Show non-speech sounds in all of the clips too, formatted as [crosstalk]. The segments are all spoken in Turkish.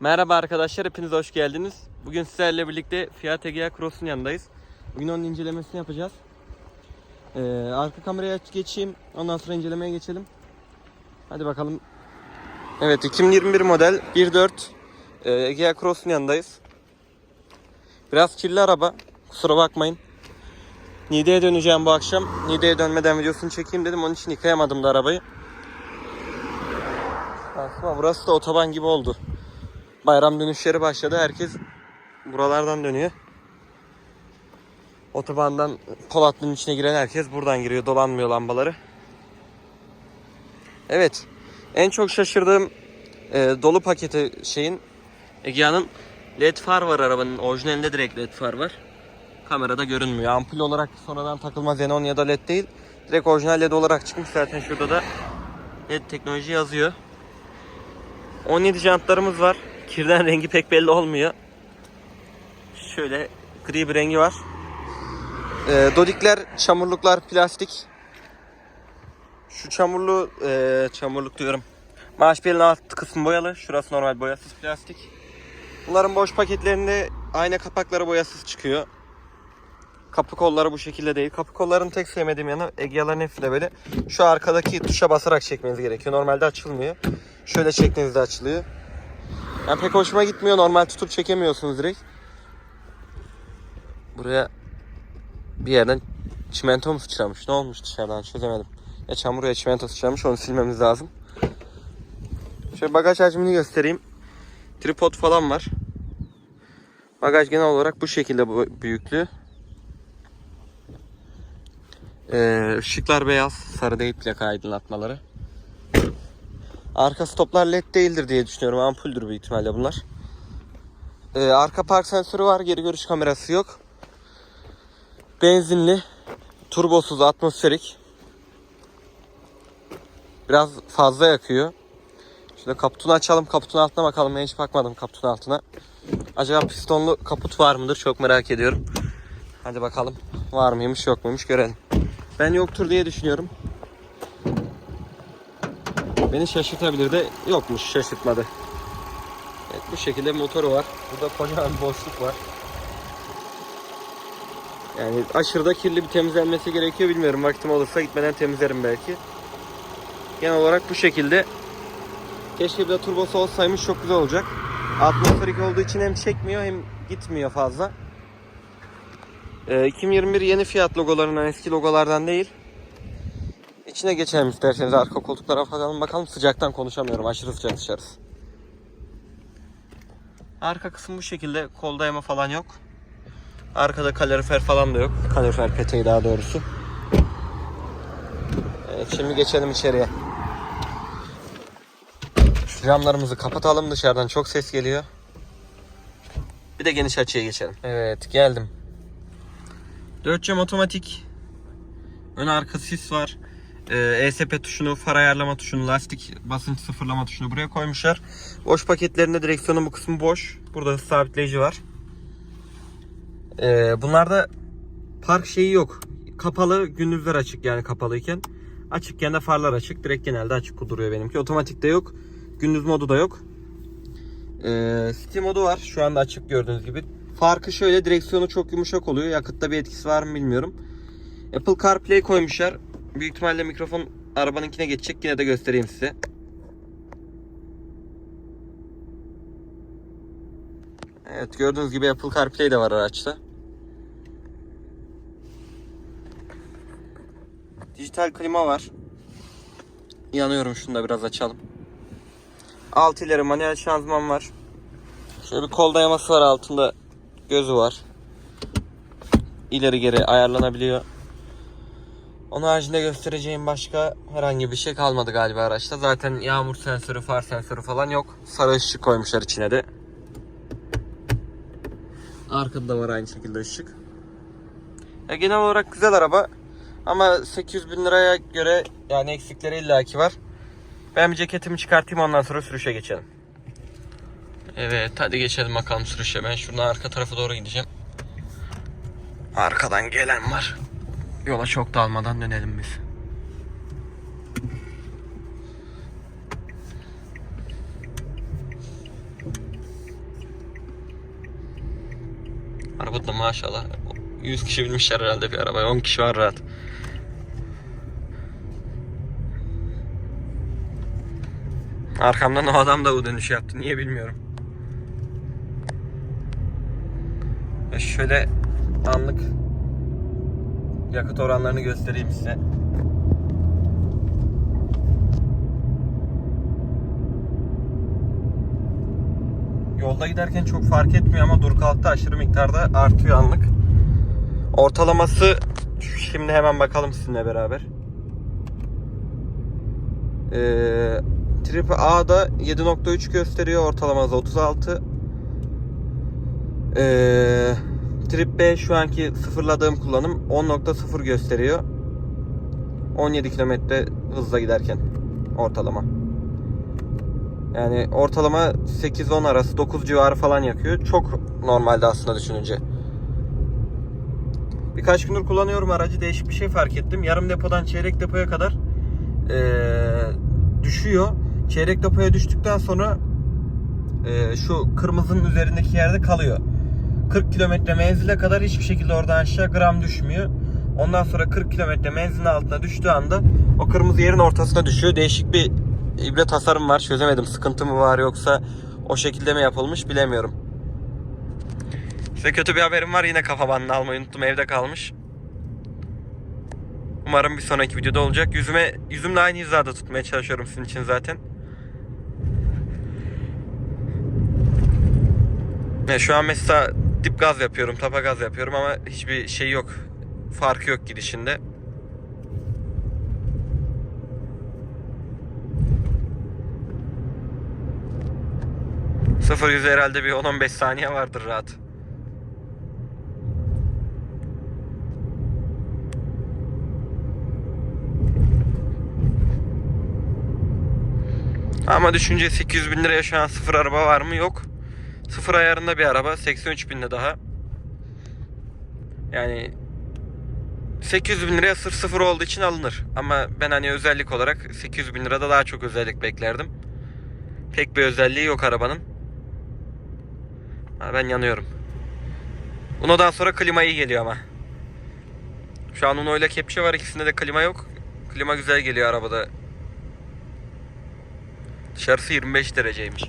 Merhaba arkadaşlar, hepiniz hoş geldiniz. Bugün sizlerle birlikte Fiat Egea Cross'un yanındayız. Bugün onun incelemesini yapacağız. Ee, arka kameraya geçeyim, ondan sonra incelemeye geçelim. Hadi bakalım. Evet, 2021 model 1.4 e, Egea Cross'un yanındayız. Biraz kirli araba, kusura bakmayın. Niğde'ye döneceğim bu akşam. Niğde'ye dönmeden videosunu çekeyim dedim, onun için yıkayamadım da arabayı. Aslında burası da otoban gibi oldu. Bayram dönüşleri başladı. Herkes buralardan dönüyor. Otobandan Polatlı'nın içine giren herkes buradan giriyor. Dolanmıyor lambaları. Evet. En çok şaşırdığım e, dolu paketi şeyin Egea'nın led far var arabanın. Orijinalinde direkt led far var. Kamerada görünmüyor. Ampul olarak sonradan takılma xenon ya da led değil. Direkt orijinal led olarak çıkmış zaten şurada da led teknoloji yazıyor. 17 jantlarımız var. Kirden rengi pek belli olmuyor. Şöyle gri bir rengi var. Ee, dodikler, çamurluklar plastik. Şu çamurlu, e, çamurluk diyorum. Maaş belinin alt kısmı boyalı. Şurası normal boyasız plastik. Bunların boş paketlerinde ayna kapakları boyasız çıkıyor. Kapı kolları bu şekilde değil. Kapı kollarının tek sevmediğim yanı Egea'ların hepsi de böyle. Şu arkadaki tuşa basarak çekmeniz gerekiyor. Normalde açılmıyor. Şöyle çektiğinizde açılıyor. Yani pek hoşuma gitmiyor. Normal tutup çekemiyorsunuz direkt. Buraya bir yerden çimento mu sıçramış? Ne olmuş dışarıdan çözemedim. Ya çamur ya çimento sıçramış onu silmemiz lazım. Şöyle bagaj hacmini göstereyim. Tripod falan var. Bagaj genel olarak bu şekilde büyüklüğü. Ee, ışıklar beyaz, sarı değil plaka aydınlatmaları. Arka stoplar led değildir diye düşünüyorum. Ampuldür büyük ihtimalle bunlar. Ee, arka park sensörü var. Geri görüş kamerası yok. Benzinli. Turbosuz atmosferik. Biraz fazla yakıyor. Şöyle kaputunu açalım. Kaputun altına bakalım. Ben hiç bakmadım kaputun altına. Acaba pistonlu kaput var mıdır? Çok merak ediyorum. Hadi bakalım. Var mıymış yok muymuş görelim. Ben yoktur diye düşünüyorum. Beni şaşırtabilir de yokmuş şaşırtmadı. Evet, bu şekilde motoru var. Burada kocaman boşluk var. Yani aşırı da kirli bir temizlenmesi gerekiyor bilmiyorum. Vaktim olursa gitmeden temizlerim belki. Genel olarak bu şekilde. Keşke bir de turbosu olsaymış çok güzel olacak. Atmosferik olduğu için hem çekmiyor hem gitmiyor fazla. Ee, 2021 yeni fiyat logolarından eski logolardan değil. İçine geçelim isterseniz arka koltuklara bakalım bakalım sıcaktan konuşamıyorum aşırı sıcak dışarısı. Arka kısım bu şekilde kol dayama falan yok. Arkada kalorifer falan da yok. Kalorifer peteği daha doğrusu. Evet şimdi geçelim içeriye. Camlarımızı kapatalım dışarıdan çok ses geliyor. Bir de geniş açıya geçelim. Evet geldim. 4 cam otomatik. Ön arka sis var. Ee, ESP tuşunu, far ayarlama tuşunu, lastik basınç sıfırlama tuşunu buraya koymuşlar. Boş paketlerinde direksiyonun bu kısmı boş. Burada hız sabitleyici var. Ee, bunlarda park şeyi yok. Kapalı, gündüzler açık yani kapalıyken. Açıkken de farlar açık. Direkt genelde açık duruyor benimki. Otomatik de yok. Gündüz modu da yok. Ee, City modu var. Şu anda açık gördüğünüz gibi. Farkı şöyle direksiyonu çok yumuşak oluyor. Yakıtta bir etkisi var mı bilmiyorum. Apple CarPlay koymuşlar. Büyük ihtimalle mikrofon arabanınkine geçecek. Yine de göstereyim size. Evet gördüğünüz gibi Apple CarPlay de var araçta. Dijital klima var. Yanıyorum şunu da biraz açalım. 6 ileri manuel şanzıman var. Şöyle bir kol dayaması var altında gözü var. İleri geri ayarlanabiliyor. Onun haricinde göstereceğim başka herhangi bir şey kalmadı galiba araçta. Zaten yağmur sensörü, far sensörü falan yok. Sarı ışık koymuşlar içine de. Arkada da var aynı şekilde ışık. Ya genel olarak güzel araba. Ama 800 bin liraya göre yani eksikleri illaki var. Ben bir ceketimi çıkartayım ondan sonra sürüşe geçelim. Evet hadi geçelim bakalım sürüşe. Ben şuradan arka tarafa doğru gideceğim. Arkadan gelen var yola çok dalmadan dönelim biz. Arabada maşallah 100 kişi binmişler herhalde bir arabaya 10 kişi var rahat. Arkamdan o adam da bu dönüş yaptı. Niye bilmiyorum. Şöyle anlık yakıt oranlarını göstereyim size. Yolda giderken çok fark etmiyor ama dur kalkta aşırı miktarda artıyor anlık. Ortalaması şimdi hemen bakalım sizinle beraber. Ee, Trip A'da 7.3 gösteriyor ortalaması 36. Ee, Trip B şu anki sıfırladığım kullanım 10.0 gösteriyor. 17 kilometre hızla giderken ortalama. Yani ortalama 8-10 arası 9 civarı falan yakıyor. Çok normalde aslında düşününce. Birkaç gündür kullanıyorum aracı değişik bir şey fark ettim. Yarım depodan çeyrek depoya kadar eee, düşüyor. Çeyrek depoya düştükten sonra eee, şu kırmızının üzerindeki yerde kalıyor. 40 kilometre menzile kadar hiçbir şekilde oradan aşağı gram düşmüyor. Ondan sonra 40 kilometre menzilin altına düştüğü anda o kırmızı yerin ortasına düşüyor. Değişik bir ibre tasarım var. Çözemedim. Sıkıntı mı var yoksa o şekilde mi yapılmış bilemiyorum. Size kötü bir haberim var. Yine kafa bandını almayı unuttum. Evde kalmış. Umarım bir sonraki videoda olacak. Yüzüme yüzümle aynı hizada tutmaya çalışıyorum sizin için zaten. Ya şu an mesela dip gaz yapıyorum, tapa gaz yapıyorum ama hiçbir şey yok. Farkı yok gidişinde. Sıfır yüze herhalde bir 10-15 saniye vardır rahat. Ama düşünce 800 bin liraya şu an sıfır araba var mı? Yok. Sıfır ayarında bir araba. 83 binde daha. Yani 800 bin liraya sırf sıfır olduğu için alınır. Ama ben hani özellik olarak 800 bin lirada daha çok özellik beklerdim. Pek bir özelliği yok arabanın. Ha, ben yanıyorum. Uno'dan sonra klima iyi geliyor ama. Şu an Uno ile kepçe var. ikisinde de klima yok. Klima güzel geliyor arabada. Dışarısı 25 dereceymiş.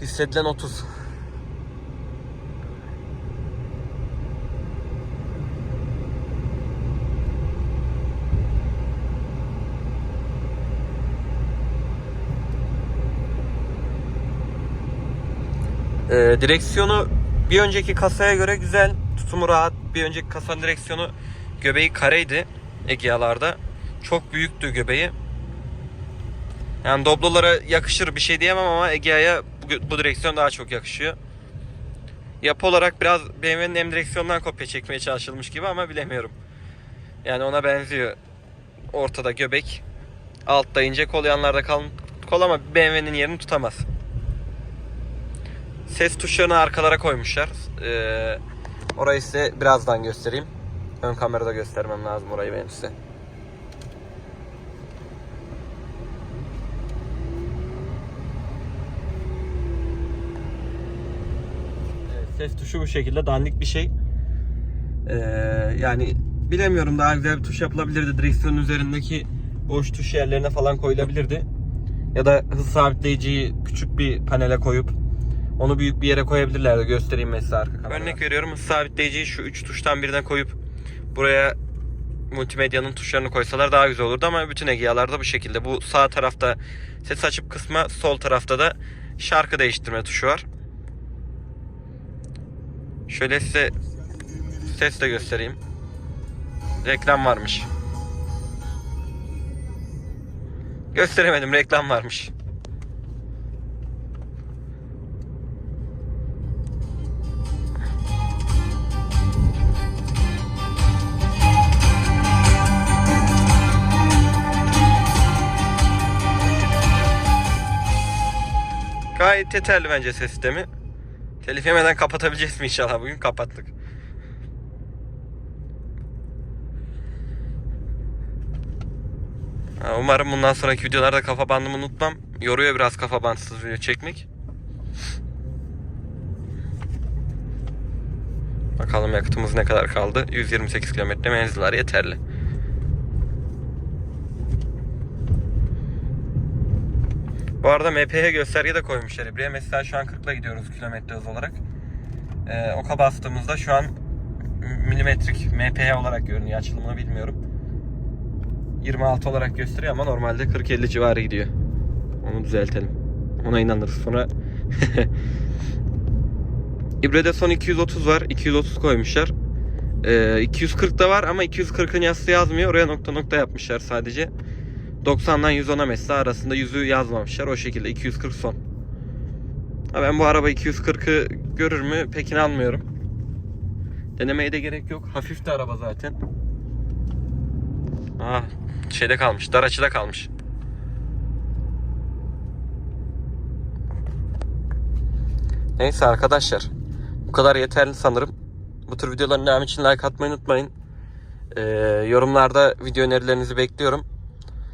Hissedilen 30. Ee, direksiyonu bir önceki kasaya göre güzel. Tutumu rahat. Bir önceki kasanın direksiyonu göbeği kareydi Egea'larda. Çok büyüktü göbeği. Yani Doblo'lara yakışır bir şey diyemem ama Egea'ya bu, bu direksiyon daha çok yakışıyor. Yapı olarak biraz BMW'nin M direksiyonundan kopya çekmeye çalışılmış gibi ama bilemiyorum. Yani ona benziyor. Ortada göbek. Altta ince kol yanlarda kalın kol ama BMW'nin yerini tutamaz. Ses tuşlarını arkalara koymuşlar. Ee, orayı size birazdan göstereyim. Ön kamerada göstermem lazım orayı benim size. Ses tuşu bu şekilde dandik bir şey. Ee, yani bilemiyorum daha güzel bir tuş yapılabilirdi. Direksiyonun üzerindeki boş tuş yerlerine falan koyulabilirdi. Ya da hız sabitleyiciyi küçük bir panele koyup onu büyük bir yere koyabilirlerdi. Göstereyim mesela arka kamerada. Örnek veriyorum hız sabitleyiciyi şu üç tuştan birine koyup buraya multimedyanın tuşlarını koysalar daha güzel olurdu ama bütün Egea'larda bu şekilde. Bu sağ tarafta ses açıp kısma, sol tarafta da şarkı değiştirme tuşu var. Şöyle size ses de göstereyim. Reklam varmış. Gösteremedim reklam varmış. Gayet yeterli bence ses sistemi. Telif yemeden kapatabileceğiz mi inşallah bugün kapattık. Umarım bundan sonraki videolarda kafa bandımı unutmam. Yoruyor biraz kafa bandsız video çekmek. Bakalım yakıtımız ne kadar kaldı. 128 kilometre menzil yeterli. Bu arada MPH gösterge de koymuşlar buraya. Mesela şu an 40'la gidiyoruz kilometre hız olarak. Ee, oka bastığımızda şu an milimetrik MPH olarak görünüyor. Açılımını bilmiyorum. 26 olarak gösteriyor ama normalde 40-50 civarı gidiyor. Onu düzeltelim. Ona inanırız sonra. [laughs] İbre'de son 230 var. 230 koymuşlar. Ee, 240 da var ama 240'ın yazısı yazmıyor. Oraya nokta nokta yapmışlar sadece. 90'dan 110'a mesela arasında yüzü yazmamışlar. O şekilde 240 son. Ha ben bu araba 240'ı görür mü pek inanmıyorum. Denemeye de gerek yok. Hafif de araba zaten. Aa, şeyde kalmış. Dar açıda kalmış. Neyse arkadaşlar. Bu kadar yeterli sanırım. Bu tür videoların devamı için like atmayı unutmayın. Ee, yorumlarda video önerilerinizi bekliyorum.